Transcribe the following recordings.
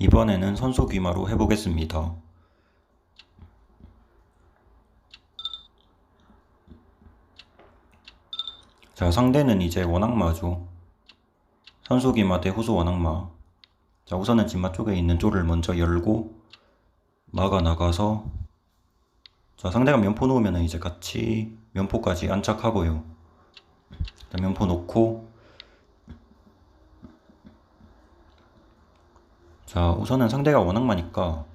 이번에는 선수 귀마로 해보겠습니다. 자, 상대는 이제 원악마죠. 선수 귀마 대 후수 원악마. 자, 우선은 진마 쪽에 있는 쪽을 먼저 열고 마가 나가서 자, 상대가 면포 놓으면 이제 같이 면포까지 안착하고요. 자, 면포 놓고 자, 우선은 상대가 원악마니까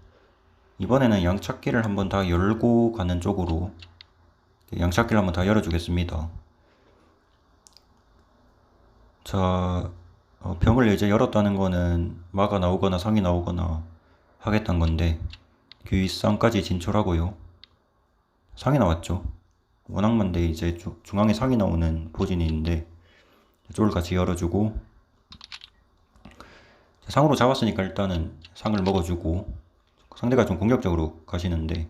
이번에는 양착기를 한번 다 열고 가는 쪽으로 양착기를 한번 다 열어주겠습니다. 자, 어, 병을 이제 열었다는 거는 마가 나오거나 상이 나오거나 하겠다는 건데 귀상까지 진출하고요. 상이 나왔죠. 원악만데 이제 주- 중앙에 상이 나오는 포진이 있는데 이쪽을 같이 열어주고 상으로 잡았으니까 일단은 상을 먹어주고 상대가 좀 공격적으로 가시는데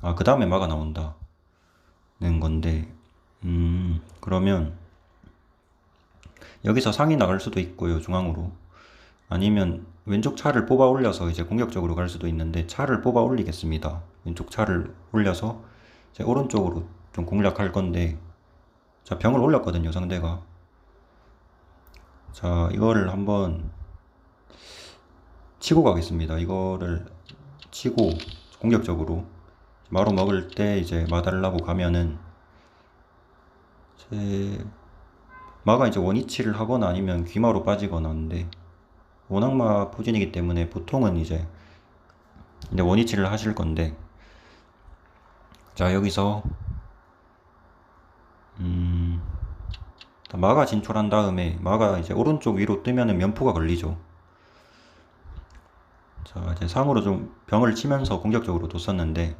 아 그 다음에 마가 나온다는 건데 음 그러면 여기서 상이 나갈 수도 있고요 중앙으로. 아니면 왼쪽 차를 뽑아 올려서 이제 공격적으로 갈 수도 있는데 차를 뽑아 올리겠습니다. 왼쪽 차를 올려서 이제 오른쪽으로 좀 공략할 건데 자 병을 올렸거든요 상대가. 자 이거를 한번 치고 가겠습니다. 이거를 치고 공격적으로 마로 먹을 때 이제 마달라고 가면은 제 마가 이제 원위치를 하거나 아니면 귀마로 빠지거나 하는데 원악마 포진이기 때문에 보통은 이제 이제 원위치를 하실 건데 자 여기서 음 마가 진출한 다음에 마가 이제 오른쪽 위로 뜨면은 면포가 걸리죠 자 이제 상으로 좀 병을 치면서 공격적으로 뒀었는데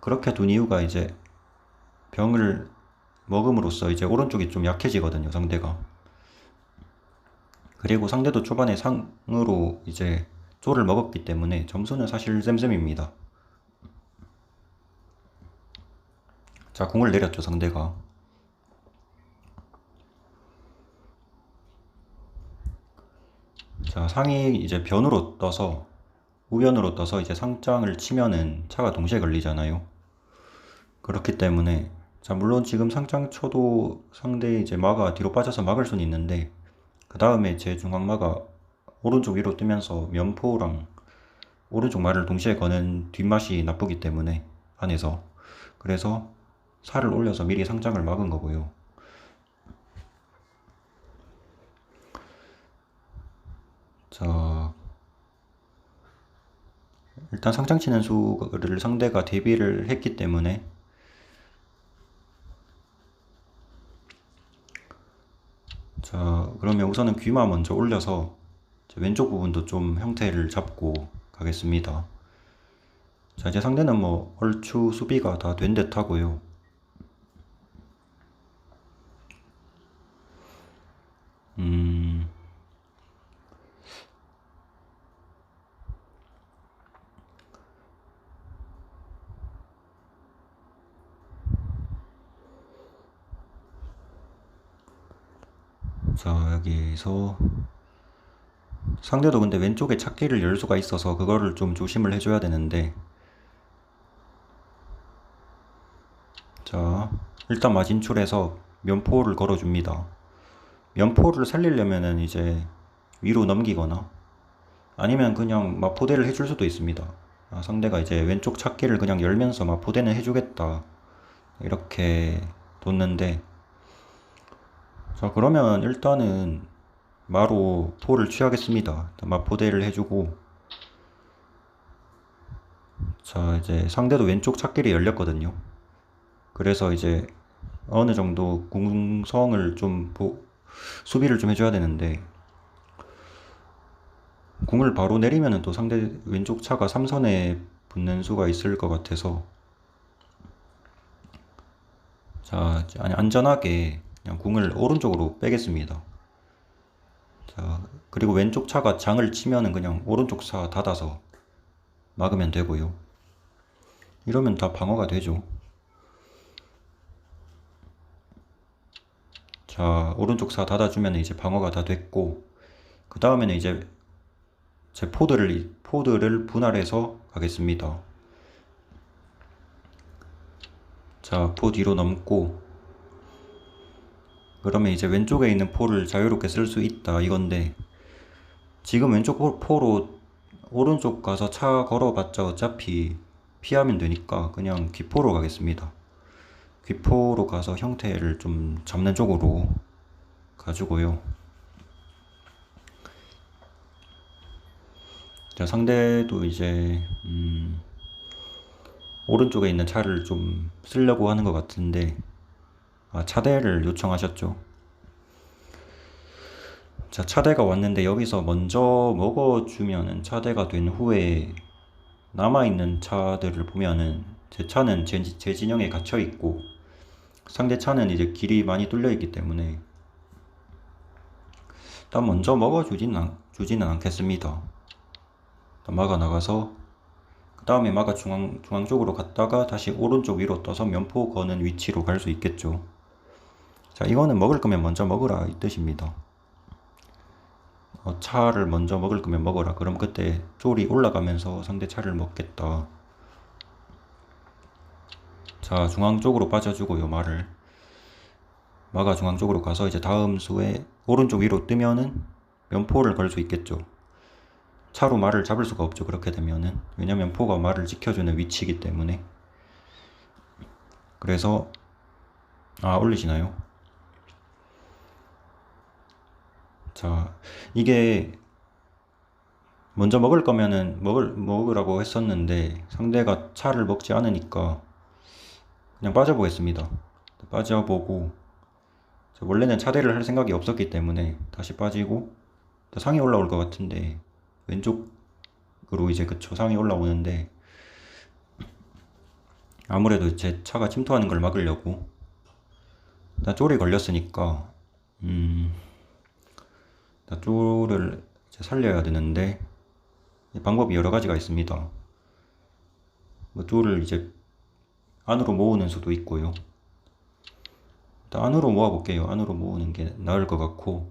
그렇게 둔 이유가 이제 병을 먹음으로써 이제 오른쪽이 좀 약해지거든요 상대가. 그리고 상대도 초반에 상으로 이제 쪼를 먹었기 때문에 점수는 사실 쌤쌤입니다. 자 공을 내렸죠 상대가 자 상이 이제 변으로 떠서 우변으로 떠서 이제 상장을 치면은 차가 동시에 걸리잖아요 그렇기 때문에 자 물론 지금 상장 쳐도 상대 이제 마가 뒤로 빠져서 막을 수는 있는데 그 다음에 제 중앙마가 오른쪽 위로 뜨면서 면포랑 오른쪽 말을 동시에 거는 뒷맛이 나쁘기 때문에 안에서 그래서 살을 올려서 미리 상장을 막은 거고요. 자 일단 상장 치는 수를 상대가 대비를 했기 때문에 자, 그러면 우선은 귀마 먼저 올려서 왼쪽 부분도 좀 형태를 잡고 가겠습니다. 자, 이제 상대는 뭐 얼추 수비가 다 된 듯 하고요. 음, 자, 여기서 상대도 근데 왼쪽에 찾기를 열 수가 있어서 그거를 좀 조심을 해줘야 되는데. 자 일단 마진출해서 면포를 걸어줍니다. 면포를 살리려면은 이제 위로 넘기거나 아니면 그냥 마포대를 해줄 수도 있습니다. 아, 상대가 이제 왼쪽 찾기를 그냥 열면서 마포대는 해주겠다. 이렇게 뒀는데 자 그러면 일단은 마로 포를 취하겠습니다. 마포대를 해주고 자 이제 상대도 왼쪽 찾길이 열렸거든요. 그래서 이제 어느 정도 공성을 좀 보, 수비를 좀 해줘야 되는데 공을 바로 내리면은 또 상대 왼쪽 차가 3선에 붙는 수가 있을 것 같아서 자 안전하게 그냥 공을 오른쪽으로 빼겠습니다. 자, 그리고 왼쪽 차가 장을 치면은 그냥 오른쪽 차 닫아서 막으면 되고요. 이러면 다 방어가 되죠. 자, 오른쪽 차 닫아주면 이제 방어가 다 됐고, 그 다음에는 이제 제 포드를 포드를 분할해서 가겠습니다. 자, 포 뒤로 넘고 그러면 이제 왼쪽에 있는 포를 자유롭게 쓸 수 있다 이건데 지금 왼쪽 포- 포로 오른쪽 가서 차 걸어봤자 어차피 피하면 되니까 그냥 귀포로 가겠습니다. 귀포로 가서 형태를 좀 잡는 쪽으로 가지고요. 자, 상대도 이제 음, 오른쪽에 있는 차를 좀 쓰려고 하는 것 같은데 아, 차대를 요청하셨죠. 자, 차대가 왔는데 여기서 먼저 먹어주면은 차대가 된 후에 남아있는 차들을 보면은 제 차는 제, 제 진영에 갇혀 있고 상대 차는 이제 길이 많이 뚫려 있기 때문에 일단 먼저 먹어주진 않, 주지는 않겠습니다. 막아 나가서 그 다음에 막아 중앙, 중앙 쪽으로 갔다가 다시 오른쪽 위로 떠서 면포 거는 위치로 갈 수 있겠죠. 자, 이거는 먹을 거면 먼저 먹으라 이 뜻입니다. 어, 차를 먼저 먹을 거면 먹어라. 그럼 그때 쫄이 올라가면서 상대 차를 먹겠다. 자, 중앙 쪽으로 빠져주고요, 말을. 마가 중앙 쪽으로 가서 이제 다음 수에 오른쪽 위로 뜨면은 면포를 걸 수 있겠죠. 차로 말을 잡을 수가 없죠, 그렇게 되면은. 왜냐면 포가 말을 지켜주는 위치이기 때문에. 그래서, 아, 올리시나요? 자, 이게 먼저 먹을 거면은 먹을 먹으라고 했었는데 상대가 차를 먹지 않으니까 그냥 빠져보겠습니다. 빠져보고 저 원래는 차대를 할 생각이 없었기 때문에 다시 빠지고 또 상이 올라올 것 같은데 왼쪽으로 이제 그쵸 상이 올라오는데 아무래도 제 차가 침투하는 걸 막으려고 일단 쫄이 걸렸으니까 음. 이제 살려야 되는데 방법이 여러 가지가 있습니다. 뭐 쫄을 이제 안으로 모으는 수도 있고요. 일단 안으로 모아 볼게요. 안으로 모으는 게 나을 것 같고.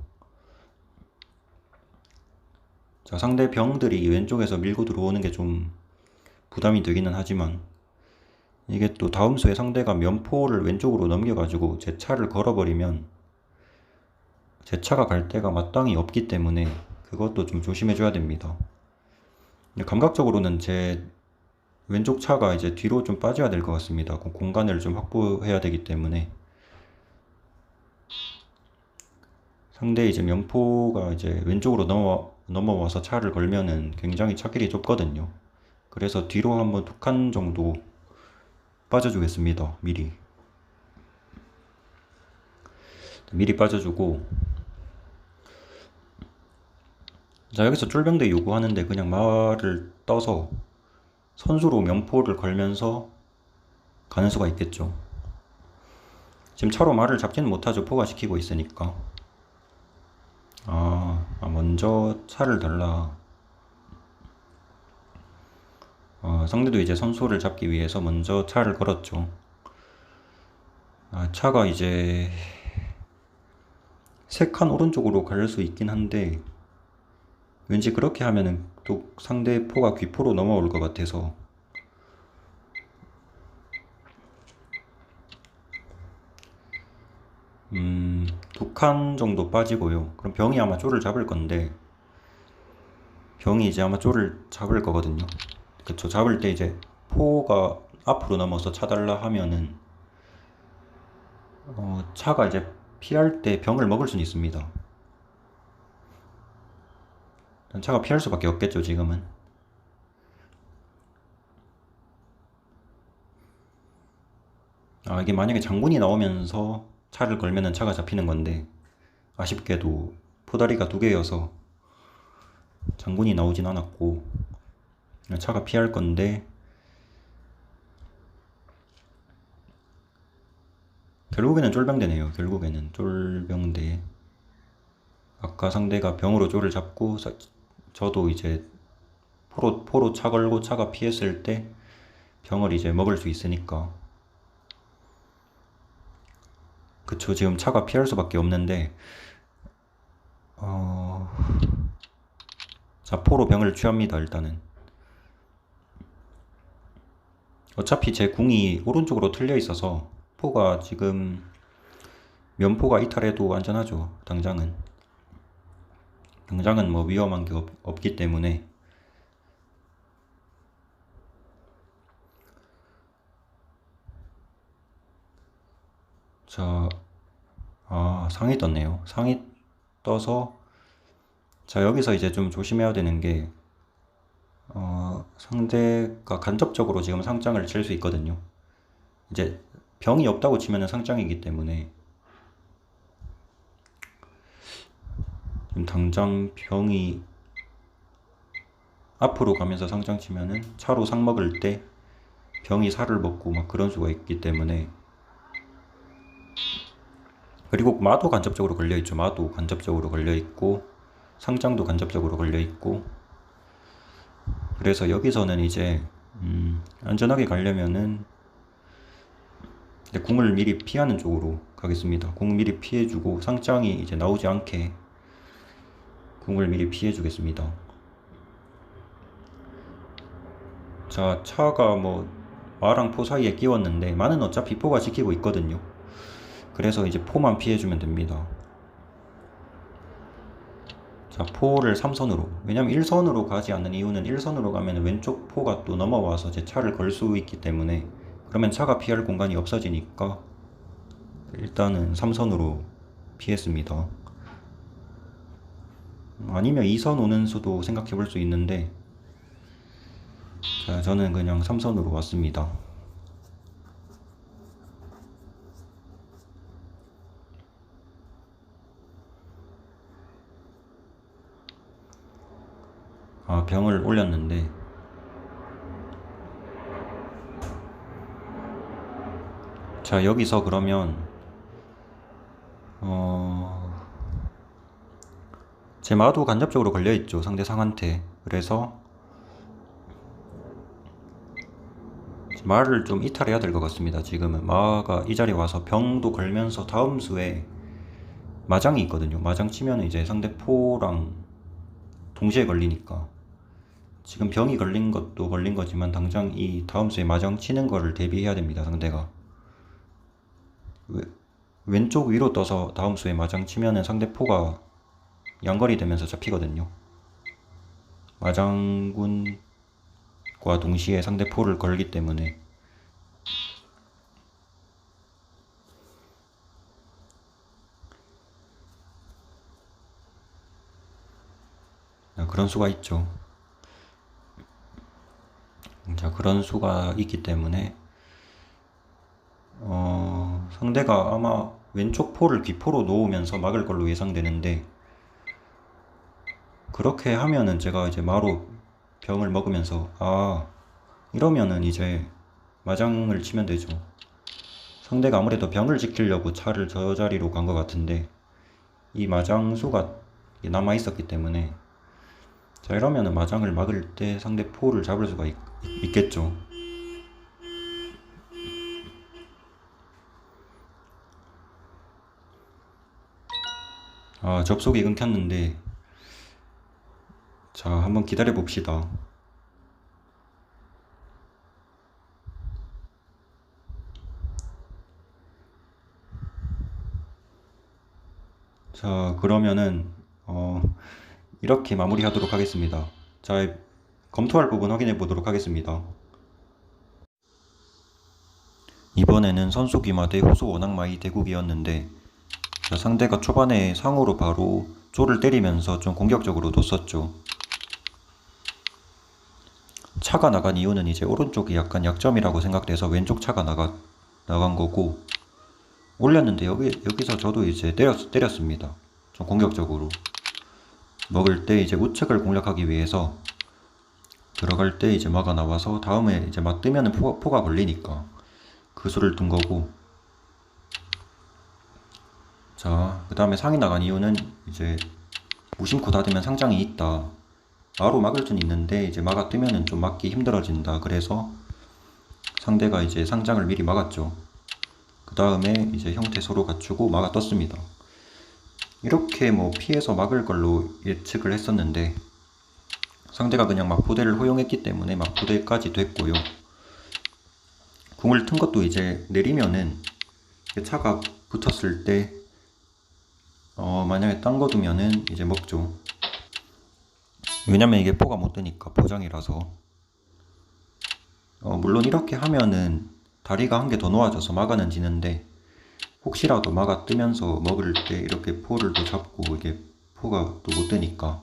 자, 상대 병들이 왼쪽에서 밀고 들어오는 게 좀 부담이 되기는 하지만 이게 또 다음 수에 상대가 면포를 왼쪽으로 넘겨가지고 제 차를 걸어버리면 제 차가 갈 데가 마땅히 없기 때문에 그것도 좀 조심해 줘야 됩니다. 감각적으로는 제 왼쪽 차가 이제 뒤로 좀 빠져야 될 것 같습니다. 그 공간을 좀 확보해야 되기 때문에 상대 이제 면포가 이제 왼쪽으로 넘어 넘어와서 차를 걸면은 굉장히 차길이 좁거든요. 그래서 뒤로 한번 두 칸 정도 빠져주겠습니다. 미리. 미리 빠져주고 자 여기서 쫄병대 요구하는데 그냥 말을 떠서 선수로 면포를 걸면서 가는 수가 있겠죠. 지금 차로 말을 잡지는 못하죠. 포가시키고 있으니까. 아, 아, 먼저 차를 달라. 어, 상대도 이제 선수를 잡기 위해서 먼저 차를 걸었죠. 아, 차가 이제 세칸 오른쪽으로 갈 수 있긴 한데 왠지 그렇게 하면은 또 상대 포가 귀포로 넘어올 것 같아서 음, 두 칸 정도 빠지고요. 그럼 병이 아마 쪼를 잡을 건데 병이 이제 아마 쪼를 잡을 거거든요. 그쵸. 잡을 때 이제 포가 앞으로 넘어서 차달라 하면은 어, 차가 이제 피할 때 병을 먹을 수는 있습니다. 차가 피할 수밖에 없겠죠, 지금은. 아, 이게 만약에 장군이 나오면서 차를 걸면은 차가 잡히는 건데, 아쉽게도 포다리가 두 개여서 장군이 나오진 않았고, 차가 피할 건데, 결국에는 쫄병대네요. 결국에는 쫄병대. 아까 상대가 병으로 쫄을 잡고 사- 저도 이제 포로 포로 차 걸고 차가 피했을 때 병을 이제 먹을 수 있으니까 그쵸 지금 차가 피할 수밖에 없는데 어 자, 포로 병을 취합니다, 일단은. 어차피 제 궁이 오른쪽으로 틀려 있어서 포가 지금 면포가 이탈해도 안전하죠, 당장은. 당장은 뭐 위험한 게 없, 없기 때문에. 자, 아, 상이 떴네요. 상이 떠서, 자, 여기서 이제 좀 조심해야 되는 게, 어, 상대가 간접적으로 지금 상장을 칠 수 있거든요. 이제 병이 없다고 치면은 상장이기 때문에, 지금 당장 병이 앞으로 가면서 상장 치면은 차로 상 먹을 때 병이 살을 먹고 막 그런 수가 있기 때문에, 그리고 마도 간접적으로 걸려 있죠. 마도 간접적으로 걸려 있고, 상장도 간접적으로 걸려 있고, 그래서 여기서는 이제, 음, 안전하게 가려면은, 궁을 미리 피하는 쪽으로 가겠습니다. 궁 미리 피해주고, 상장이 이제 나오지 않게, 궁을 미리 피해 주겠습니다. 자, 차가 뭐, 마랑 포 사이에 끼웠는데, 마는 어차피 포가 지키고 있거든요. 그래서 이제 포만 피해 주면 됩니다. 자, 포를 3선으로. 왜냐면 1선으로 가지 않는 이유는 1선으로 가면 왼쪽 포가 또 넘어와서 제 차를 걸 수 있기 때문에 그러면 차가 피할 공간이 없어지니까 일단은 3선으로 피했습니다. 아니면 2선 오는 수도 생각해 볼 수 있는데 자, 저는 그냥 3선으로 왔습니다. 아, 병을 올렸는데 자, 여기서 그러면 제 마도 간접적으로 걸려있죠. 상대 상한테. 그래서 마를 좀 이탈해야 될 것 같습니다. 지금은 마가 이 자리에 와서 병도 걸면서 다음 수에 마장이 있거든요. 마장 치면 이제 상대 포랑 동시에 걸리니까 지금 병이 걸린 것도 걸린 거지만 당장 이 다음 수에 마장 치는 거를 대비해야 됩니다. 상대가 왼쪽 위로 떠서 다음 수에 마장 치면은 상대 포가 양거리 되면서 잡히거든요. 마장군과 동시에 상대 포를 걸기 때문에 그런 수가 있죠. 자, 그런 수가 있기 때문에 어, 상대가 아마 왼쪽 포를 귀포로 놓으면서 막을 걸로 예상되는데 그렇게 하면은 제가 이제 마로 병을 먹으면서 아 이러면은 이제 마장을 치면 되죠. 상대가 아무래도 병을 지키려고 차를 저 자리로 간 것 같은데 이 마장수가 남아 있었기 때문에 자 이러면은 마장을 막을 때 상대 포를 잡을 수가 있, 있겠죠. 아 접속이 끊겼는데 자 한번 기다려 봅시다. 자 그러면은 어 이렇게 마무리하도록 하겠습니다. 자, 검토할 부분 확인해 보도록 하겠습니다. 이번에는 선수 귀마 대 후수 원악마이 대국이었는데 상대가 초반에 상으로 바로 조를 때리면서 좀 공격적으로 뒀었죠. 차가 나간 이유는 이제 오른쪽이 약간 약점이라고 생각돼서 왼쪽 차가 나가, 나간 거고 올렸는데 여기, 여기서 저도 이제 때렸, 때렸습니다. 좀 공격적으로. 먹을 때 이제 우측을 공략하기 위해서 들어갈 때 이제 마가 나와서 다음에 이제 막 뜨면은 포, 포가 걸리니까 그 수를 둔 거고 자 그 다음에 상이 나간 이유는 이제 무심코 닫으면 상장이 있다 바로 막을 수는 있는데 이제 마가 뜨면은 좀 막기 힘들어진다 그래서 상대가 이제 상장을 미리 막았죠 그 다음에 이제 형태 서로 갖추고 마가 떴습니다 이렇게 뭐 피해서 막을 걸로 예측을 했었는데 상대가 그냥 막부대를 허용했기 때문에 막부대까지 됐고요. 궁을 튼 것도 이제 내리면은 차가 붙었을 때 어, 만약에 딴 거 두면은 이제 먹죠. 왜냐면 이게 포가 못 뜨니까 포장이라서. 어, 물론 이렇게 하면은 다리가 한 개 더 놓아져서 막아는 지는데 혹시라도 막아 뜨면서 먹을 때 이렇게 포를 또 잡고 이게 포가 또못 뜨니까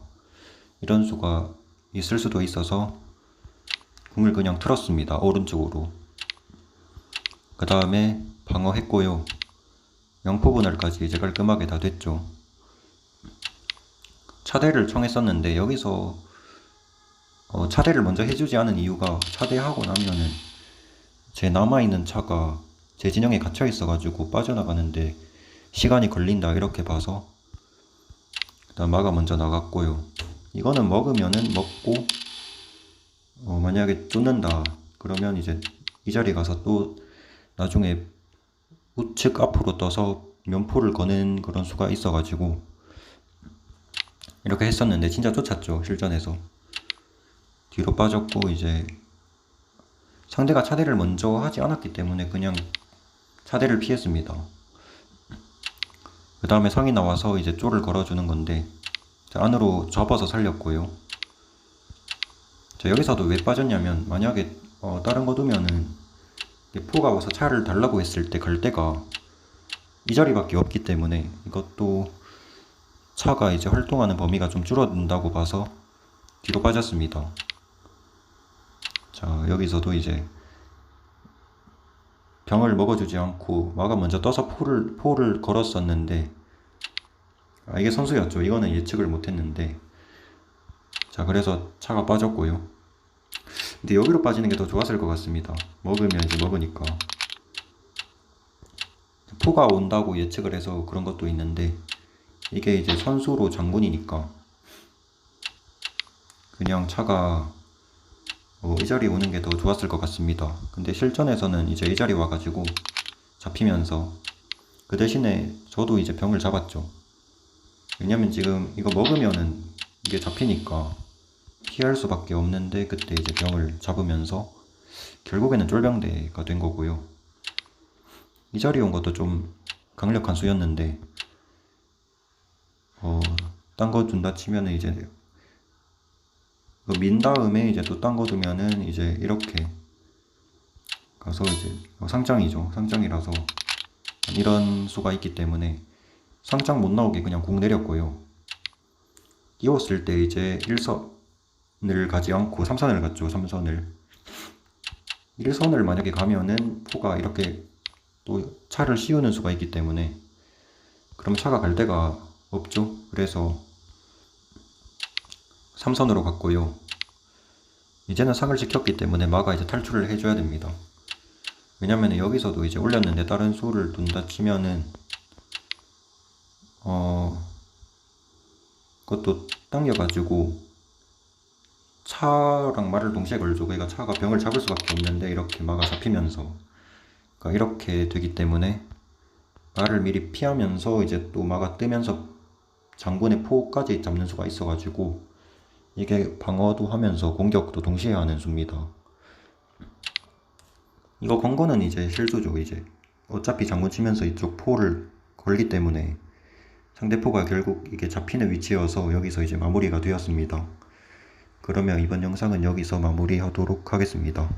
이런 수가 있을 수도 있어서 궁을 그냥 틀었습니다. 오른쪽으로. 그 다음에 방어했고요. 영포 분할까지 이제 깔끔하게 다 됐죠. 차대를 청했었는데 여기서 어, 차대를 먼저 해주지 않은 이유가 차대하고 나면은 제 남아있는 차가 제 진영에 갇혀 있어가지고 빠져나가는데 시간이 걸린다 이렇게 봐서 일단 마가 먼저 나갔고요. 이거는 먹으면은 먹고 어, 만약에 쫓는다 그러면 이제 이 자리 가서 또 나중에 우측 앞으로 떠서 면포를 거는 그런 수가 있어가지고 이렇게 했었는데 진짜 쫓았죠 실전에서 뒤로 빠졌고 이제 상대가 차대를 먼저 하지 않았기 때문에 그냥 차대를 피했습니다. 그 다음에 성이 나와서 이제 쪼를 걸어주는 건데 자, 안으로 접어서 살렸고요. 자, 여기서도 왜 빠졌냐면 만약에 어, 다른 거 두면은 이 포가 와서 차를 달라고 했을 때 갈 데가 이 자리밖에 없기 때문에 이것도 차가 이제 활동하는 범위가 좀 줄어든다고 봐서 뒤로 빠졌습니다. 자, 여기서도 이제 병을 먹어주지 않고 마가 먼저 떠서 포를, 포를 걸었었는데 아, 이게 선수였죠. 이거는 예측을 못했는데 자, 그래서 차가 빠졌고요. 근데 여기로 빠지는 게 더 좋았을 것 같습니다. 먹으면 이제 먹으니까 포가 온다고 예측을 해서 그런 것도 있는데 이게 이제 선수로 장군이니까 그냥 차가 어, 이 자리 오는 게 더 좋았을 것 같습니다. 근데 실전에서는 이제 이 자리 와가지고 잡히면서 그 대신에 저도 이제 병을 잡았죠. 왜냐면 지금 이거 먹으면은 이게 잡히니까 피할 수밖에 없는데 그때 이제 병을 잡으면서 결국에는 쫄병대가 된 거고요. 이 자리에 온 것도 좀 강력한 수였는데 어, 딴거 준다 치면은 이제 그민 다음에 이제 또 딴 거 두면은 이제 이렇게 가서 이제 어, 상장이죠. 상장이라서 이런 수가 있기 때문에 상장 못 나오게 그냥 공 내렸고요. 띄웠을 때 이제 1선을 가지 않고 3선을 갔죠. 3선을. 1선을 만약에 가면은 포가 이렇게 또 차를 씌우는 수가 있기 때문에 그럼 차가 갈 데가 없죠. 그래서 3선으로 갔고요. 이제는 상을 지켰기 때문에 마가 이제 탈출을 해줘야 됩니다. 왜냐면 여기서도 이제 올렸는데 다른 수를 둔다 치면은 어 그것도 당겨가지고 차랑 말을 동시에 걸죠. 그러니까 차가 병을 잡을 수밖에 없는데 이렇게 마가 잡히면서 그러니까 이렇게 되기 때문에 말을 미리 피하면서 이제 또 마가 뜨면서 장군의 포까지 잡는 수가 있어가지고 이게 방어도 하면서 공격도 동시에 하는 수입니다. 이거 건 거는 이제 실수죠, 이제. 어차피 장군 치면서 이쪽 포를 걸기 때문에 상대포가 결국 이게 잡히는 위치여서 여기서 이제 마무리가 되었습니다. 그러면 이번 영상은 여기서 마무리하도록 하겠습니다.